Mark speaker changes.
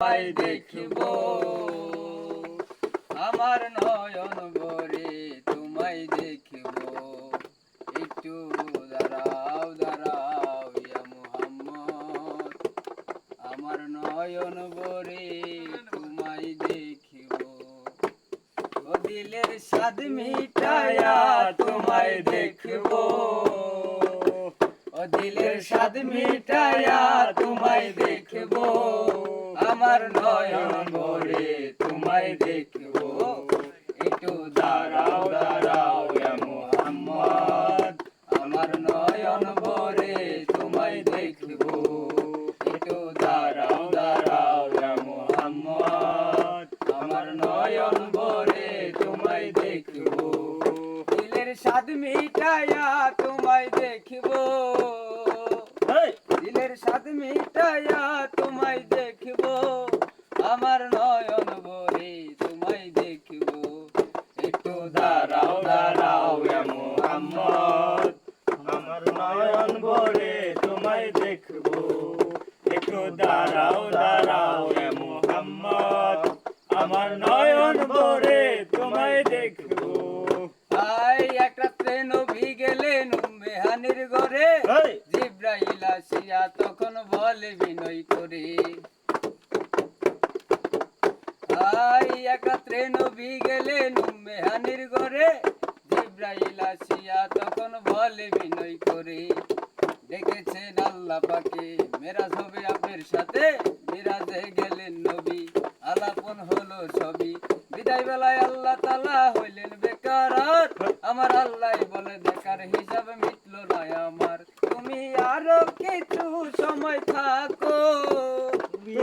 Speaker 1: তোমায় দেখিব। আমার নয়ন ভরে তোমায় দেখিব। একটু দাঁড়াও দাঁড়াও ইয়া মুহাম্মদ। আমার নয়ন ভরে তোমায় দেখিব। ও দিলের স্বাদ মিটায়া তোমায় দেখব। ও দিলের স্বাদ মিটায়া তোমায় দেখব। আমার নয়ন ভরে তোমায় দেখব। একটু দাঁড়াও দাঁড়াও মুহাম্মদ। আমার নয়ন ভরে তোমায় দেখব। একটু দাঁড়াও দাঁড়াও মুহাম্মদ। আমার নয়ন ভরে তোমায় দেখব। দিলের স্বাদ মিটায়া তোমায় দেখব। স্বাদ মিটায়া তোমায় দেখব। আমার নয়ন ভরে তোমায় দেখব। একটু দাঁড়াও দাঁড়াও ইয়া
Speaker 2: আমার নয়ন ভরে তোমায় দেখব।
Speaker 3: একটু দাঁড়াও দাঁড়াও মোহাম্মদ আমার নয়ন ভরে তোমায় দেখব।
Speaker 1: আসিয়া তখন বলে বিনয় করে। আই, একাত্রে নবী গেলেন মেহানির ঘরে। জিব্রাইল আসিয়া তখন বিনয় করে। আল্লাহ পাকে, মেরাজ হবে আপনার সাথে। মিরাজে গেলেন নবী, আলাপন হলো সবই। বিদায় বেলায় আল্লাহ তালা হইলেন বেকার আমার আল্লাহ বলে দেখার হিসাব জুটলো না আমার। তুমি আরও কিছু সময় থাকো।
Speaker 2: তুমি